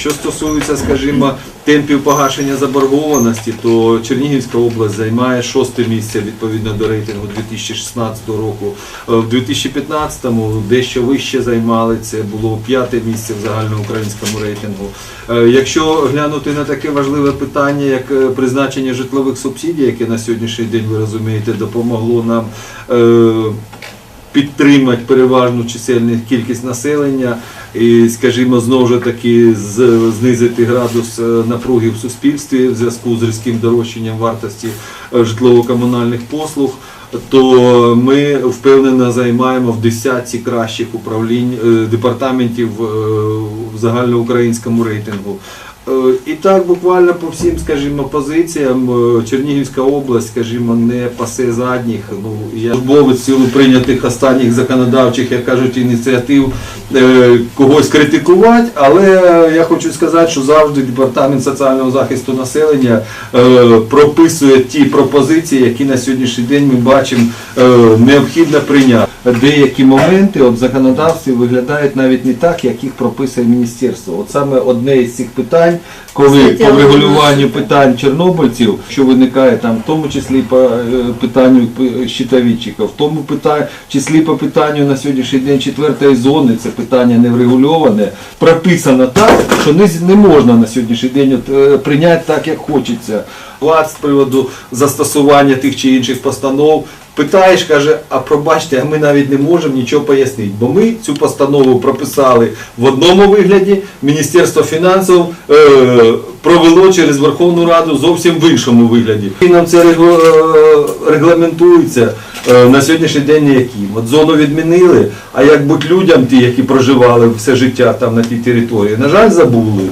Що стосується, скажімо, темпів погашення заборгованості, то Чернігівська область займає шосте місце відповідно до рейтингу 2016 року. Е, В 2015-му дещо вище займали, це було п'яте місце в загальноукраїнському рейтингу. Е, Якщо глянути на таке важливе питання, як е, призначення житлових субсидій, яке на сьогоднішній день, ви розумієте, допомогло нам підтримати переважну чисельну кількість населення і, скажімо, знову ж таки знизити градус е, напруги в суспільстві в зв'язку з різким дорожчанням вартості е, житлово-комунальних послуг. То ми впевнено займаємо в десятці кращих управлінь е, департаментів в загальноукраїнському рейтингу. Е, І так буквально по всім, скажімо, позиціям е, Чернігівська область, скажімо, не пасе задніх. Ну я службовець цілу прийнятих останніх законодавчих, як кажуть, ініціатив когось критикувати, але я хочу сказати, що завжди департамент соціального захисту населення е, прописує ті пропозиції, які на сьогоднішній день ми бачимо е, необхідно прийняти. Деякі моменти от в законодавстві виглядають навіть не так, як їх прописує міністерство. От саме одне із цих питань, коли по але врегулюванню питань чорнобильців, що виникає там, в тому числі по е, питанню щитовідчика, в тому числі по питанню на сьогоднішній день четвертої зони, це питання не врегульоване, прописано так, що не, не можна на сьогоднішній день от, е, прийняти так, як хочеться. Влад з приводу застосування тих чи інших постанов. Питаєш, каже, а пробачте, а ми навіть не можемо нічого пояснити, бо ми цю постанову прописали в одному вигляді, Міністерство фінансів е, провело через Верховну Раду зовсім в іншому вигляді. І нам це е, регламентується е, на сьогоднішній день ніяким. От зону відмінили, а як бути людям, ті, які проживали все життя там на тій території, на жаль, забули.